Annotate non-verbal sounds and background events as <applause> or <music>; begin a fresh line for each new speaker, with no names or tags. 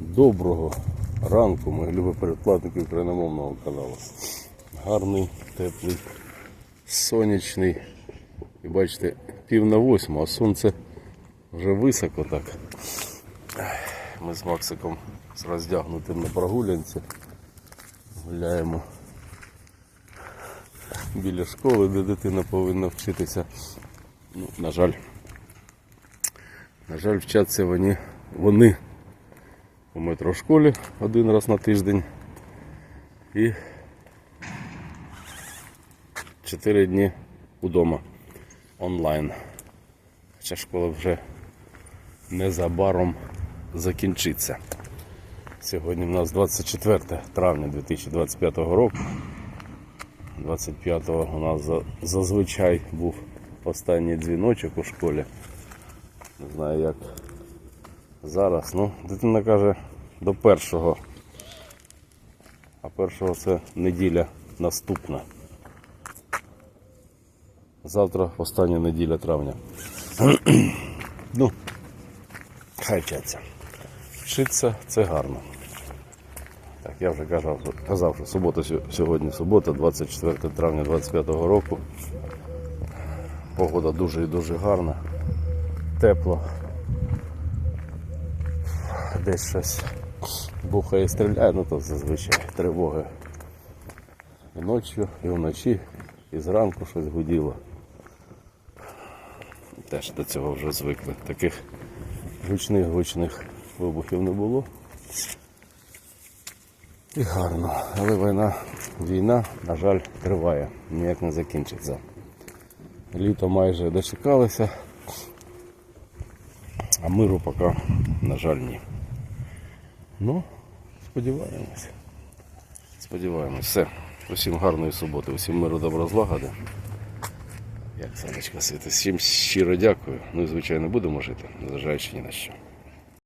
Доброго ранку, мої любі передплатники україномовного каналу. Гарний, теплий, сонячний. І бачите, пів на восьму, а сонце вже високо так. Ми з Максиком з роздягнутим на прогулянці гуляємо біля школи, де дитина повинна вчитися. Ну, на жаль, на жаль, вчаться вони, вони у метрошколі один раз на тиждень і 4 дні удома онлайн. Хоча школа вже незабаром закінчиться. Сьогодні в нас 24 травня 2025 року. 25-го у нас зазвичай був останній дзвіночок у школі. Не знаю як зараз. Ну, дитина каже до першого. А першого це неділя наступна. Завтра остання неділя травня. <clears throat> ну, хай вчаться. Вчиться це гарно. Так, я вже казав, казав, що субота сьогодні субота, 24 травня 25 року. Погода дуже і дуже гарна, тепло. Десь щось бухає, і стріляє, ну то зазвичай тривоги. І ночі, і вночі, і зранку щось гуділо. Теж до цього вже звикли. Таких гучних гучних вибухів не було. І гарно. Але війна, війна, на жаль, триває, ніяк не закінчиться. Літо майже дочекалося, а миру поки, на жаль, ні. Ну, сподіваємось. Сподіваємось. Все. Усім гарної суботи, усім миру добра злагоди. Як сонечко світить. Всім щиро дякую. Ну і звичайно будемо жити, незважаючи ні на що.